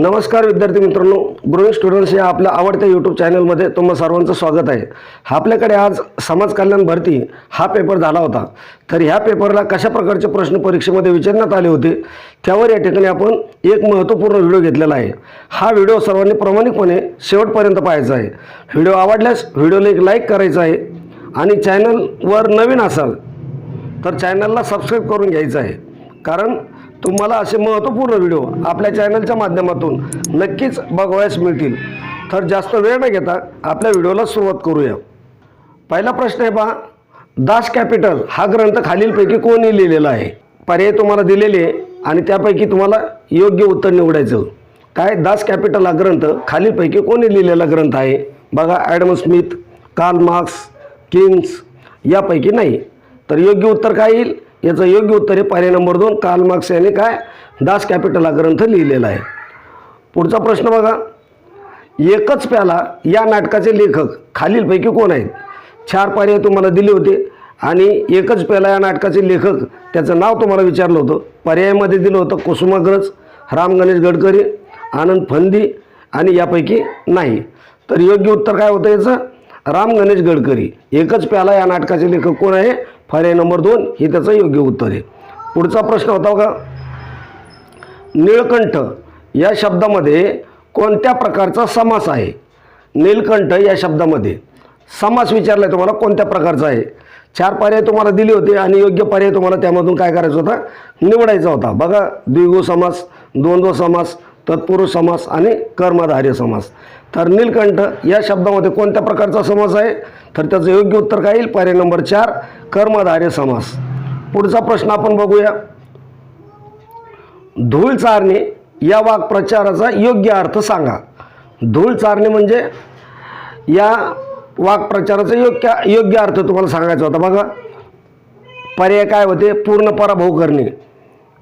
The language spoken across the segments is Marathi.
नमस्कार विद्यार्थी मित्रांनो ग्रोईंग स्टुडंट्स या आपल्या आवडत्या यूट्यूब चॅनलमध्ये तुम्हा सर्वांचं स्वागत आहे. आपल्याकडे आज समाज कल्याण भरती हा पेपर झाला होता. तर ह्या पेपरला कशा प्रकारचे प्रश्न परीक्षेमध्ये विचारण्यात आले होते त्यावर या ठिकाणी आपण एक महत्त्वपूर्ण व्हिडिओ घेतलेला आहे. हा व्हिडिओ सर्वांनी प्रामाणिकपणे शेवटपर्यंत पाहायचा आहे. व्हिडिओ आवडल्यास व्हिडिओला एक लाईक करायचा आहे आणि चॅनलवर नवीन असाल तर चॅनलला सबस्क्राईब करून घ्यायचं आहे. कारण तुम्हाला असे महत्त्वपूर्ण व्हिडिओ आपल्या चॅनलच्या माध्यमातून नक्कीच बघावयास मिळतील. तर जास्त वेळ न घेता आपल्या व्हिडिओला सुरुवात करूया. पहिला प्रश्न आहे पहा दास कॅपिटल हा ग्रंथ खालीलपैकी कोणी लिहिलेला आहे? पर्याय तुम्हाला दिलेले आहे आणि त्यापैकी तुम्हाला योग्य उत्तर निवडायचं. काय दास कॅपिटल हा ग्रंथ खालीलपैकी कोणी लिहिलेला ग्रंथ आहे? बघा Adam Smith Karl Marx Keynes यापैकी नाही. तर योग्य उत्तर काय येईल? याचं योग्य उत्तर आहे पर्याय नंबर दोन कार्ल मार्क्स याने काय? दास कॅपिटल हा ग्रंथ लिहिलेला आहे. पुढचा प्रश्न बघा. एकच प्याला या नाटकाचे लेखक खालीलपैकी कोण आहेत? चार पर्याय तुम्हाला दिले होते आणि एकच प्याला या नाटकाचे लेखक त्याचं नाव तुम्हाला विचारलं होतं. पर्यायामध्ये दिलं होतं कुसुमाग्रज राम गणेश गडकरी आनंद फंदी आणि यापैकी नाही. तर योग्य उत्तर काय होतं याचं? राम गणेश गडकरी. एकच प्याला या नाटकाचे लेखक कोण आहे? पर्याय नंबर दोन हे त्याचं योग्य उत्तर आहे. पुढचा प्रश्न होता का निळकंठ या शब्दामध्ये कोणत्या प्रकारचा समास आहे? नीलकंठ या शब्दामध्ये. समास विचारला आहे तुम्हाला कोणत्या प्रकारचा आहे? चार पर्याय तुम्हाला दिले होते आणि योग्य पर्याय तुम्हाला त्यामधून काय करायचा होता? निवडायचा होता. बघा द्विगु समास द्वंद्व समास तत्पुरुष समास आणि कर्मधार्य समास. तर नीलकंठ या शब्दामध्ये कोणत्या प्रकारचा समास आहे? तर त्याचं योग्य उत्तर काय येईल? पर्याय नंबर चार कर्मधार्य समास. पुढचा प्रश्न आपण बघूया. धूळ चारणे या वाक्प्रचाराचा योग्य अर्थ सांगा. धूळ चारणे म्हणजे या वाक्प्रचाराचा योग्य योग्य अर्थ तुम्हाला सांगायचा होता बघा. पर्याय काय होते? पूर्ण पराभव करणे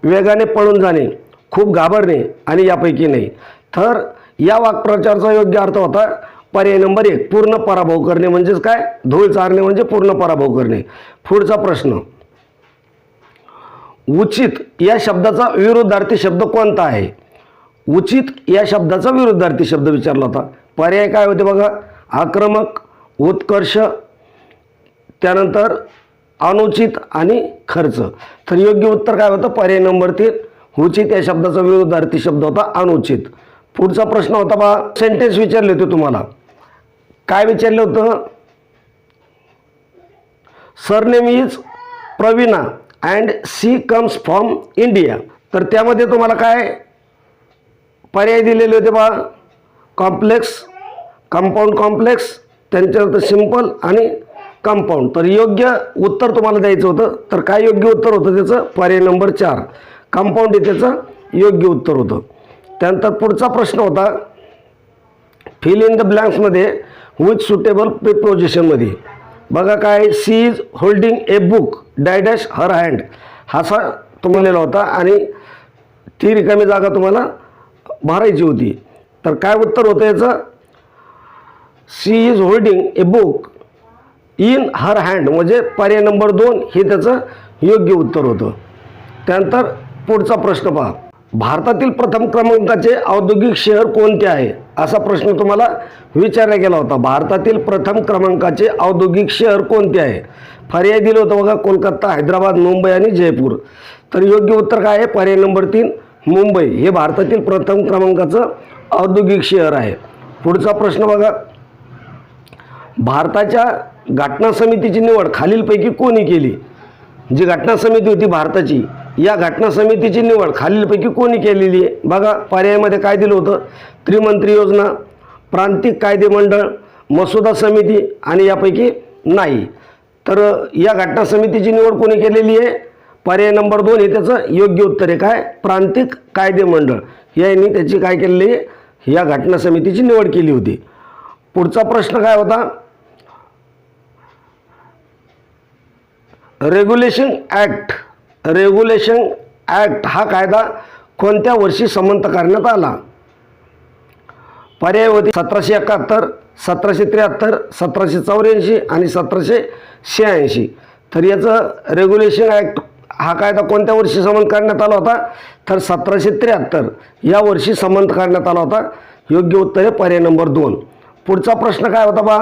वेगाने पळून जाणे खूप घाबरणे आणि यापैकी नाही. तर या वाक्प्रचाराचा योग्य अर्थ होता पर्याय नंबर एक पूर्ण पराभव करणे म्हणजेच काय? धूळ चारणे म्हणजे पूर्ण पराभव करणे. पुढचा प्रश्न. उचित या शब्दाचा विरुद्धार्थी शब्द कोणता आहे? उचित या शब्दाचा विरुद्धार्थी शब्द विचारला होता. पर्याय काय होते बघा? आक्रमक उत्कर्ष त्यानंतर अनुचित आणि खर्च. तर योग्य उत्तर काय होतं? पर्याय नंबर तीन उचित या शब्दाचा विरुद्धार्थी शब्द होता अनुचित. पुढचा प्रश्न होता बा सेंटेन्स विचारले होते तुम्हाला. काय विचारलं होतं? Surname is Praveena and she comes from India तर त्यामध्ये तुम्हाला काय पर्याय दिलेले होते बा? कॉम्प्लेक्स कंपाऊंड कॉम्प्लेक्स त्यांच्यानंतर सिंपल आणि कंपाऊंड तर योग्य उत्तर तुम्हाला द्यायचं होतं. तर काय योग्य उत्तर होतं त्याचं? पर्याय नंबर चार. कंपाऊंड हे त्याचं योग्य उत्तर होतं. त्यानंतर पुढचा प्रश्न होता. फिल इन द ब्लँक्समध्ये विथ सुटेबल प्रिपोजिशनमध्ये बघा काय she is holding a book डायडॅश her hand असा तुम्हाला लिहिला होता आणि ती रिकामी जागा तुम्हाला भरायची होती. तर काय उत्तर होतं याचं? She is holding a book in her hand म्हणजे पर्याय नंबर दोन हे त्याचं योग्य उत्तर होतं. त्यानंतर पुढचा प्रश्न पहा. भारतातील प्रथम क्रमांकाचे औद्योगिक शहर कोणते आहे? असा प्रश्न तुम्हाला विचारला गेला होता. भारतातील प्रथम क्रमांकाचे औद्योगिक शहर कोणते आहे? पर्याय दिलं होतं बघा कोलकाता हैदराबाद मुंबई आणि जयपूर. तर योग्य उत्तर काय आहे? पर्याय नंबर तीन मुंबई. हे भारतातील प्रथम क्रमांकाचं औद्योगिक शहर आहे. पुढचा प्रश्न बघा. भारताच्या घटना समितीची निवड खालीलपैकी कोणी केली? जी घटना समिती होती भारताची या घटना समितीची निवड खालीलपैकी कोणी केलेली आहे? बघा पर्यायामध्ये काय दिलं होतं. त्रिमंत्री योजना प्रांतिक कायदे मंडळ मसुदा समिती आणि यापैकी नाही. तर या घटना समितीची निवड कोणी केलेली आहे? पर्याय नंबर दोन हे त्याचं योग्य उत्तर आहे. काय? प्रांतिक कायदे मंडळ. यांनी त्याची काय केलेली आहे? या घटना समितीची निवड केली होती. पुढचा प्रश्न काय होता? रेग्युलेशन ॲक्ट रेग्युलेशन ॲक्ट हा कायदा कोणत्या वर्षी संमत करण्यात आला? पर्याय होते सतराशे एकाहत्तर सतराशे त्र्याहत्तर सतराशे चौऱ्याऐंशी आणि सतराशे शहाऐंशी. तर याचं रेग्युलेशन ॲक्ट हा कायदा कोणत्या वर्षी संमत करण्यात आला होता? तर सतराशे त्र्याहत्तर या वर्षी संमत करण्यात आला होता. योग्य उत्तर आहे पर्याय नंबर दोन. पुढचा प्रश्न काय होता बा?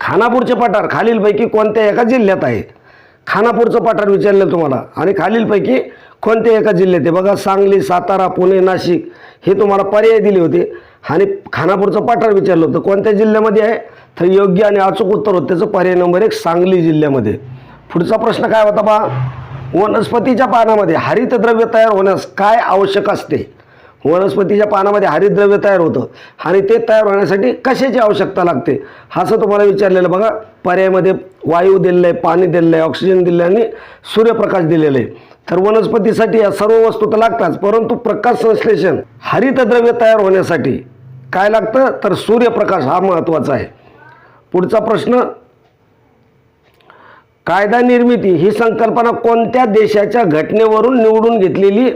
खानापूरचे पठार खालीलपैकी कोणत्या एका जिल्ह्यात आहे खानापूरचं पठार विचारलं तुम्हाला. आणि खालीलपैकी कोणत्या एका जिल्ह्यात आहे? बघा सांगली सातारा पुणे नाशिक हे तुम्हाला पर्याय दिले होते. आणि खानापूरचं पठार विचारलं होतं. कोणत्या जिल्ह्यामध्ये आहे? तर योग्य आणि अचूक उत्तर होतं. त्याचं पर्याय नंबर एक सांगली जिल्ह्यामध्ये. पुढचा प्रश्न काय होता बा? वनस्पतीच्या पानामध्ये हरितद्रव्य तयार होण्यास काय आवश्यक असते? वनस्पतीच्या पानामध्ये हरितद्रव्य तयार होतं. आणि ते तयार होण्यासाठी कशाची आवश्यकता लागते? असं तुम्हाला विचारलेलं बघा. पर्यायामध्ये वायू दिलेलं आहे पाणी दिलेलं आहे ऑक्सिजन दिलेलं आहे आणि सूर्यप्रकाश दिलेलं आहे. तर वनस्पतीसाठी या सर्व वस्तू तर लागतात परंतु प्रकाश संश्लेषण हरितद्रव्य तयार होण्यासाठी काय लागतं? तर सूर्यप्रकाश हा महत्त्वाचा आहे. पुढचा प्रश्न कायदा निर्मिती ही संकल्पना कोणत्या देशाच्या घटनेवरून निवडून घेतलेली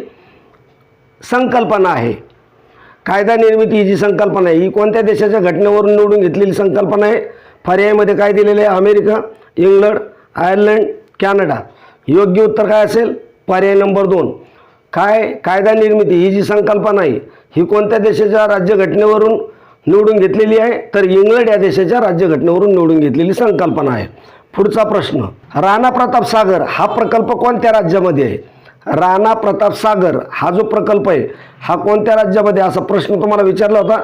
संकल्पना आहे. कायदा निर्मिती ही जी संकल्पना आहे ही कोणत्या देशाच्या घटनेवरून निवडून घेतलेली संकल्पना आहे? पर्यायामध्ये काय दिलेलं आहे? America England Ireland Canada. योग्य उत्तर काय असेल? पर्याय नंबर दोन. काय कायदा निर्मिती ही जी संकल्पना आहे ही कोणत्या देशाच्या राज्यघटनेवरून निवडून घेतलेली आहे? तर इंग्लंड या देशाच्या राज्यघटनेवरून निवडून घेतलेली संकल्पना आहे. पुढचा प्रश्न. राणा प्रताप सागर हा प्रकल्प कोणत्या राज्यामध्ये आहे? राणा प्रताप सागर हा जो प्रकल्प आहे हा कोणत्या राज्यामध्ये? असा प्रश्न तुम्हाला विचारला होता.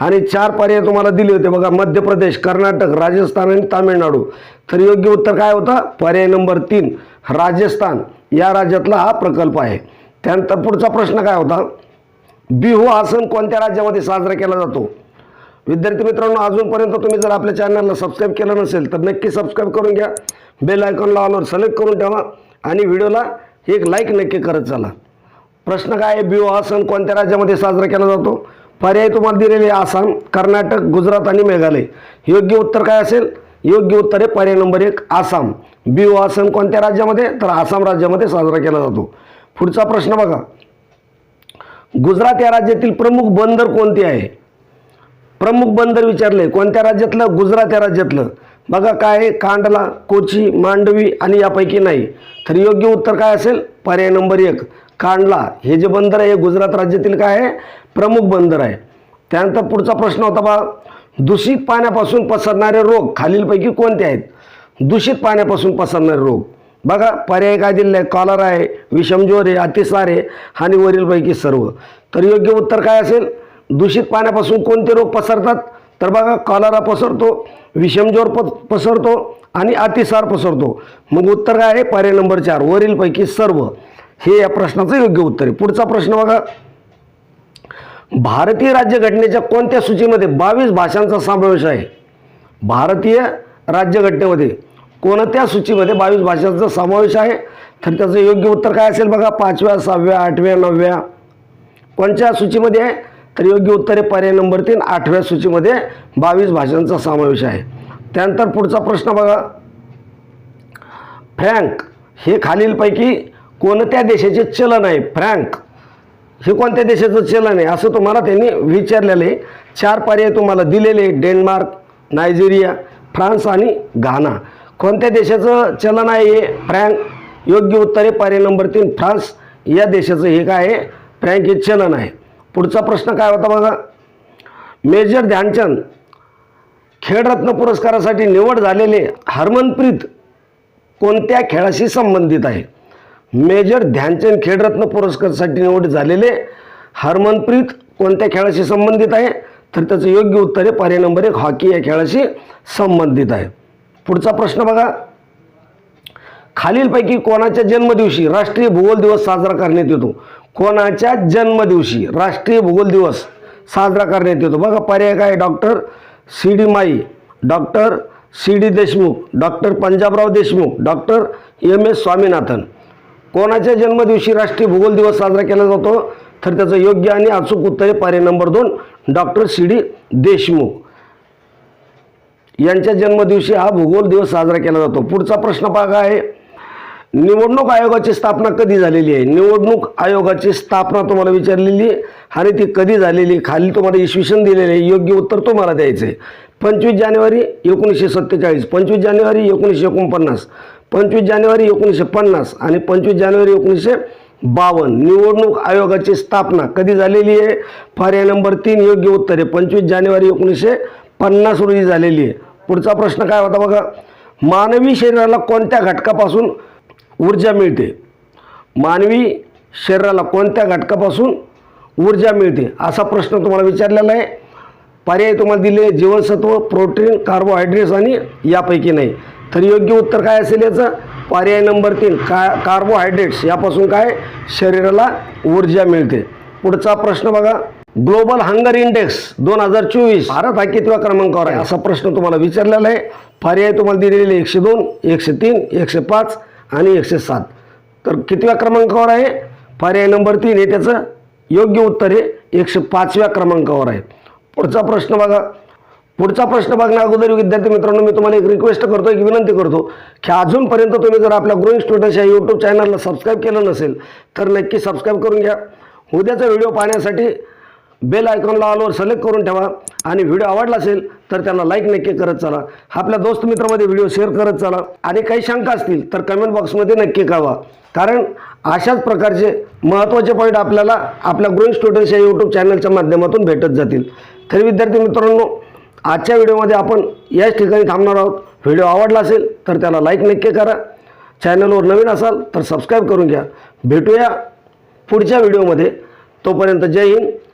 आणि चार पर्याय तुम्हाला दिले होते. बघा मध्य प्रदेश कर्नाटक राजस्थान आणि तामिळनाडू. तर योग्य उत्तर काय होता? पर्याय नंबर तीन राजस्थान. या राज्यातला हा प्रकल्प आहे. त्यानंतर पुढचा प्रश्न काय होता? बिहू हा सण कोणत्या राज्यामध्ये साजरा केला जातो? विद्यार्थी मित्रांनो अजूनपर्यंत तुम्ही जर आपल्या चॅनलला सबस्क्राईब केलं नसेल तर नक्की सबस्क्राईब करून घ्या. बेल आयकॉनला ऑलवर सिलेक्ट करून ठेवा. आणि व्हिडिओला एक लाईक नक्की करत चला. प्रश्न काय आहे? बिहू हा सण कोणत्या राज्यामध्ये साजरा केला जातो? पर्याय तुम्हाला दिलेले आसाम कर्नाटक गुजरात आणि मेघालय. योग्य उत्तर काय असेल? योग्य उत्तर आहे पर्याय नंबर एक आसाम. बिहू हा सण कोणत्या राज्यामध्ये? तर आसाम राज्यामध्ये साजरा केला जातो. पुढचा प्रश्न बघा. गुजरात या राज्यातील प्रमुख बंदर कोणते आहे? प्रमुख बंदर विचारले. कोणत्या राज्यातलं? गुजरात या राज्यातलं. बघा काय आहे कांडला कोची मांडवी आणि यापैकी नाही. तर योग्य उत्तर काय असेल? पर्याय नंबर एक. कांडला. हे जे बंदर आहे हे गुजरात राज्यातील काय आहे? प्रमुख बंदर आहे. त्यानंतर पुढचा प्रश्न होता बा दूषित पाण्यापासून पसरणारे रोग खालीलपैकी कोणते आहेत? दूषित पाण्यापासून पसरणारे रोग. बघा पर्याय काय दिलेला आहे? कॉलर आहे विषमज्वर आहे अतिसार आहे आणि वरीलपैकी सर्व. तर योग्य उत्तर काय असेल? दूषित पाण्यापासून कोणते रोग पसरतात? तर बघा कॉलरा पसरतो विषमज्वर प पसरतो आणि अतिसार पसरतो. मग उत्तर काय आहे? पर्याय नंबर चार वरीलपैकी सर्व. हे या प्रश्नाचं योग्य उत्तर आहे. पुढचा प्रश्न बघा. भारतीय राज्यघटनेच्या कोणत्या सूचीमध्ये बावीस भाषांचा समावेश आहे? भारतीय राज्यघटनेमध्ये कोणत्या सूचीमध्ये बावीस भाषांचा समावेश आहे? तर त्याचं योग्य उत्तर काय असेल बघा? पाचव्या सहाव्या आठव्या नवव्या. कोणत्या सूचीमध्ये आहे? तर योग्य उत्तरे पर्याय नंबर तीन आठव्या सूचीमध्ये बावीस भाषांचा समावेश आहे. त्यानंतर पुढचा प्रश्न बघा. फ्रँक हे खालीलपैकी कोणत्या देशाचे चलन आहे? फ्रँक हे कोणत्या देशाचं चलन आहे? असं तुम्हाला त्यांनी विचारलेलं आहे. चार पर्याय तुम्हाला दिलेले आहे. डेन्मार्क नायजेरिया फ्रान्स आणि घाना. कोणत्या देशाचं चलन आहे हे? फ्रँक. योग्य उत्तर आहे पर्याय नंबर तीन फ्रान्स. या देशाचं हे काय आहे? फ्रँक हे चलन आहे. पुढचा प्रश्न काय होता बघा? मेजर ध्यानचंद खेळरत्न पुरस्कारासाठी निवड झालेले हरमनप्रीत कोणत्या खेळाशी संबंधित आहे? मेजर ध्यानचंद खेळरत्न पुरस्कारासाठी निवड झालेले हरमनप्रीत कोणत्या खेळाशी संबंधित आहे? तर त्याचं योग्य उत्तर आहे पर्याय नंबर एक हॉकी या खेळाशी संबंधित आहे. पुढचा प्रश्न बघा. खालीलपैकी कोणाच्या जन्मदिवशी राष्ट्रीय भूगोल दिवस साजरा करण्यात येतो? कोणाच्या जन्मदिवशी राष्ट्रीय भूगोल दिवस साजरा करण्यात येतो? बघा पर्याय काय? Doctor C D Mayee doctor C D Deshmukh doctor Panjabrao Deshmukh doctor M S Swaminathan. कोणाच्या जन्मदिवशी राष्ट्रीय भूगोल दिवस साजरा केला जातो? तर त्याचं योग्य आणि अचूक उत्तर आहे पर्याय नंबर दोन डॉक्टर सी डी देशमुख. यांच्या जन्मदिवशी हा भूगोल दिवस साजरा केला जातो. पुढचा प्रश्न पाहा आहे. निवडणूक आयोगाची स्थापना कधी झालेली आहे? निवडणूक आयोगाची स्थापना तुम्हाला विचारलेली आहे. आणि ती कधी झालेली आहे? खाली तुम्हाला इसवी दिलेले आहे. योग्य उत्तर तुम्हाला द्यायचं आहे. पंचवीस जानेवारी एकोणीसशे सत्तेचाळीस पंचवीस जानेवारी एकोणीसशे एकोणपन्नास पंचवीस जानेवारी एकोणीसशे पन्नास आणि पंचवीस जानेवारी एकोणीसशे बावन्न. निवडणूक आयोगाची स्थापना कधी झालेली आहे? पर्याय नंबर तीन योग्य उत्तर आहे. पंचवीस जानेवारी एकोणीसशे पन्नास रोजी झालेली आहे. पुढचा प्रश्न काय होता बघा? मानवी शरीराला कोणत्या घटकापासून ऊर्जा मिळते. मानवी शरीराला कोणत्या घटकापासून ऊर्जा मिळते असा प्रश्न तुम्हाला विचारलेला आहे. पर्याय तुम्हाला दिले जीवनसत्व प्रोटीन कार्बोहायड्रेट्स आणि यापैकी नाही. तर योग्य उत्तर काय असेल याचं? पर्याय नंबर तीन का कार्बोहायड्रेट्स यापासून काय? शरीराला ऊर्जा मिळते. पुढचा प्रश्न बघा. ग्लोबल हंगर इंडेक्स दोन हजार चोवीस भारत हा कितव्या क्रमांकावर आहे? असा प्रश्न तुम्हाला विचारलेला आहे. पर्याय तुम्हाला दिलेले एकशे दोन एकशे तीन एकशे पाच आणि एकशे सात. तर कितव्या क्रमांकावर आहे? पर्याय नंबर तीन हे त्याचं. योग्य उत्तर हे एकशे पाचव्या क्रमांकावर आहे. पुढचा प्रश्न बघा. पुढचा प्रश्न बघण्या अगोदर विद्यार्थी मित्रांनो मी तुम्हाला एक रिक्वेस्ट करतो एक विनंती करतो की अजूनपर्यंत तुम्ही जर आपल्या ग्रोईंग स्टुडंट्स या यूट्यूब चॅनलला सबस्क्राईब केलं नसेल तर नक्की सबस्क्राईब करून घ्या. उद्याचा व्हिडिओ पाहण्यासाठी बेल आयकॉनला ऑलवर सिलेक्ट करून ठेवा. आणि व्हिडिओ आवडला असेल तर त्याला लाईक नक्की करत चला. आपल्या दोस्त मित्रामध्ये व्हिडिओ शेअर करत चला. आणि काही शंका असतील तर कमेंट बॉक्समध्ये नक्की कळवा. कारण अशाच प्रकारचे महत्त्वाचे पॉईंट आपल्याला आपल्या ग्रोईंग स्टुडंट्स या यूट्यूब चॅनलच्या माध्यमातून भेटत जातील. तरी विद्यार्थी मित्रांनो आजच्या व्हिडिओमध्ये आपण याच ठिकाणी थांबणार आहोत. व्हिडिओ आवडला असेल तर त्याला लाईक नक्की करा. चॅनलवर नवीन असाल तर सबस्क्राईब करून घ्या. भेटूया पुढच्या व्हिडिओमध्ये. तोपर्यंत जय हिंद.